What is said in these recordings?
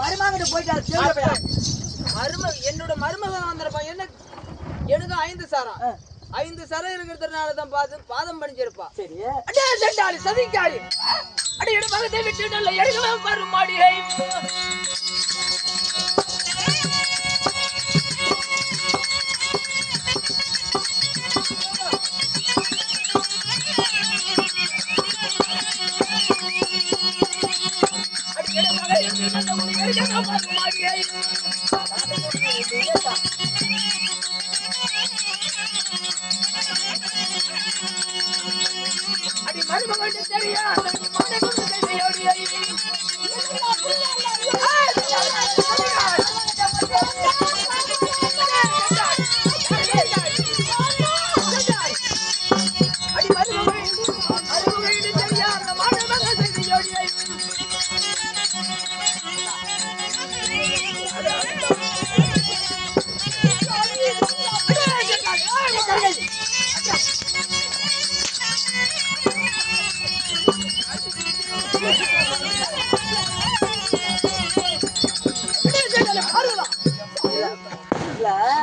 மருமகன் போயிட்டாரு தேவை பையா மரும என்னோட மருமகன் வந்திருப்பான். என்ன? எனக்கு ஐந்து சரம் ஐந்து சரம் இருக்கிறதுனால தான் பாதம் பண்ணிச்சிருப்பா சரி. அடே செண்டாளி சதிக்காளி. அடே மகத்தை விட்டு நல்ல எடுக்கலாம் எடு மகத்தை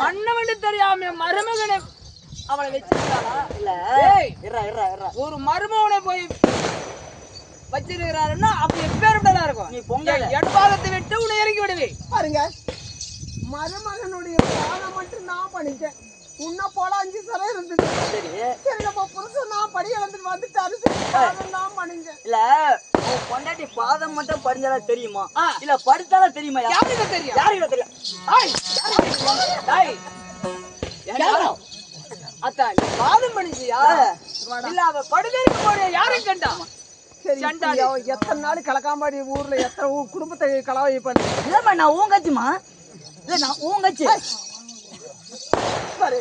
மன்னவன் தெரியாம மருமகனை அவனை வச்சிருக்காளா? இல்ல. ஒரு மருமகனை போய் வச்சிருக்கிறாருன்னா அப்ப எப்பேற்பட்டதா இருக்கும்? நீ பொங்கல். எட்பாகத்தை விட்டு உன்னை இறக்கி விடுவே பாருங்க. மருமகனுடைய பாடம் மட்டும் நான் பண்ணிட்டேன். உன்ன போல அஞ்சு சரம் இருந்தது. சரி. சரி நம்ம புருஷன் நான் படி இழந்துட்டு வந்துட்டாரு சரி நான் பண்ணிட்டேன். இல்ல. பாதம் மட்டும் படிஞ்சாலா தெரியுமா. இல்ல படிச்சாலா தெரியுமா? யாருக்கு தெரியும்? யாருக்கு தெரியும்? அத்தா நீ பாதம் பண்ணிச்சியா இல்ல அவ படுதற்கு போற யாரும் கண்டா? எத்தனை நாள் கலக்காம்பாடி ஊர்ல எத்தனை குடும்பத்தை கலவை பண்ணி இல்லம்மா நான் உன் கட்சிமா இல்ல நான் கட்சி. பாரு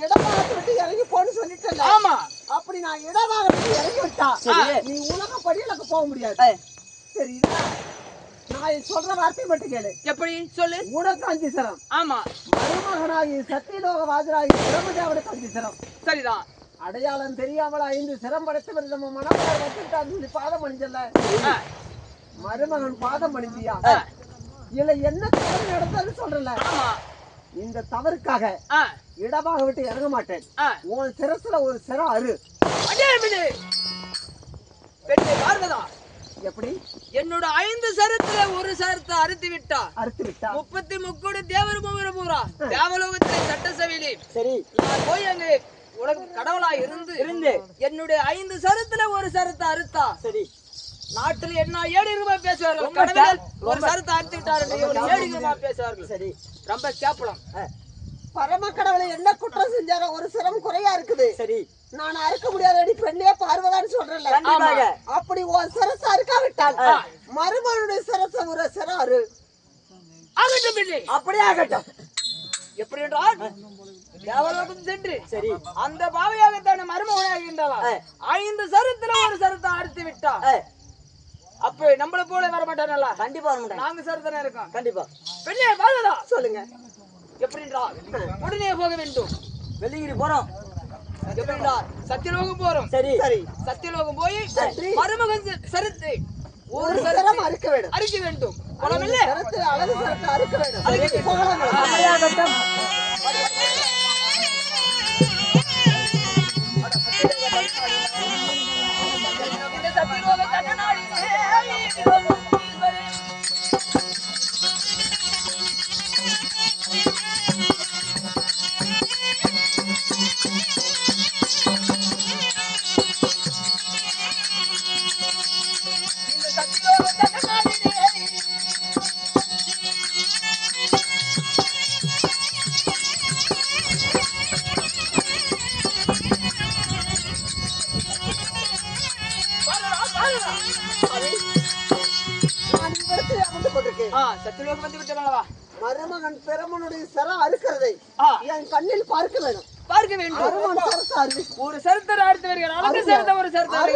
இடமாக விட்டு இறங்கி போன்னு சொல்லிட்டேன் ஆமா. அப்படி நான் இடமாக விட்டு இறங்கி விட்டா. நீ உலக படியலுக்கு போக முடியாது. இதா, நான் சொல்ற வார்த்தை மட்டும் கேளு. எப்படி? சொல்லு. உனக்கு அஞ்சு சரம். ஆமா. மருமகனாகி சத்தியலோக வாஜராகி பிரம்மதேவனுக்கு அஞ்சு சரம். சரிதான். அடையாளம் தெரியாமல் ஐந்து சிரம் படைத்தவர் நம்ம மனப்பார் வச்சுட்டான்னு சொல்லி பாதம் ஆ, மருமகன் பாதம் ஆ, இல்ல என்ன தவறு நடந்ததுன்னு சொல்றல. இந்த தவறுக்காக இடமாக விட்டு இறங்க மாட்டேன். உன் சிரசுல ஒரு சிரம் அரு. பெண்ணே பார்வதா எப்படி? என்னோட ஐந்து சரத்துல ஒரு சரத்தை அறுத்து விட்டா அறுத்து விட்டா முப்பத்தி முக்கோடி தேவர் மூவர பூரா தேவலோகத்திலே சட்டசபையிலே. சரி. நான் போய் அங்கே உலக கடவுளா இருந்து இருந்து. என்னுடைய ஐந்து சரத்துல ஒரு சரத்தை அறுத்தா சரி. நாட்டில் என்ன ஏடிகமா பேசுவார்கள்? ரொம்ப கடவுள் ஒரு சரத்தை அறுத்து விட்டார் இவர்கள் ஏடிகமா பேசுவார்கள். சரி. ரொம்ப கேப்பலம் பரம கடவுளை என்ன குற்றம் செஞ்சாரோ ஒரு சிரம் குறையா இருக்குது. சரி. நான் அறுக்க முடியாதடி பெண்ணே பார்வதான்னு சொல்றேன்ல. கண்டிப்பாக. அப்படி உன் சிரச அறுக்காவிட்டால் மருமகனுடைய சிரச ஒரு சிரம் அரு அப்படியே ஆகட்டும். எப்படி என்றால் தேவலோகம் சென்று சரி. அந்த பாவையாகத்தான மருமகனாகின்றாளா ஆ. ஐந்து சரத்துல ஒரு சரத்தை அறுத்து விட்டா? ஏய், அப்ப நம்மள போல வர மாட்டானல்ல கண்டிப்பா நாங்க சரத்தன இருக்கோம் கண்டிப்பா. பெண்ணே பாததா சொல்லுங்க. எப்படி என்றால் உடனே போக வேண்டும். வெள்ளிங்கிரி போறோம். எப்படி என்றால் சத்தியலோகம் போறோம். சரி. சரி. சத்தியலோகம் போய். மருமகன் சரத்தை ஒரு சிரம் அறுக்க வேண்டும். அறுக்க வேண்டும். அறுக்க வேண்டும். சத்தியலோகம் வந்து விட்டோம் மருமகன் பெருமனுடைய சிரம் அறுக்கிறதை. என் கண்ணில் பார்க்க வேண்டும் பார்க்க வேண்டும். ஒரு சருத்தர் அடுத்து வருகிறார் அடுத்த சருத்த ஒரு சருத்தர்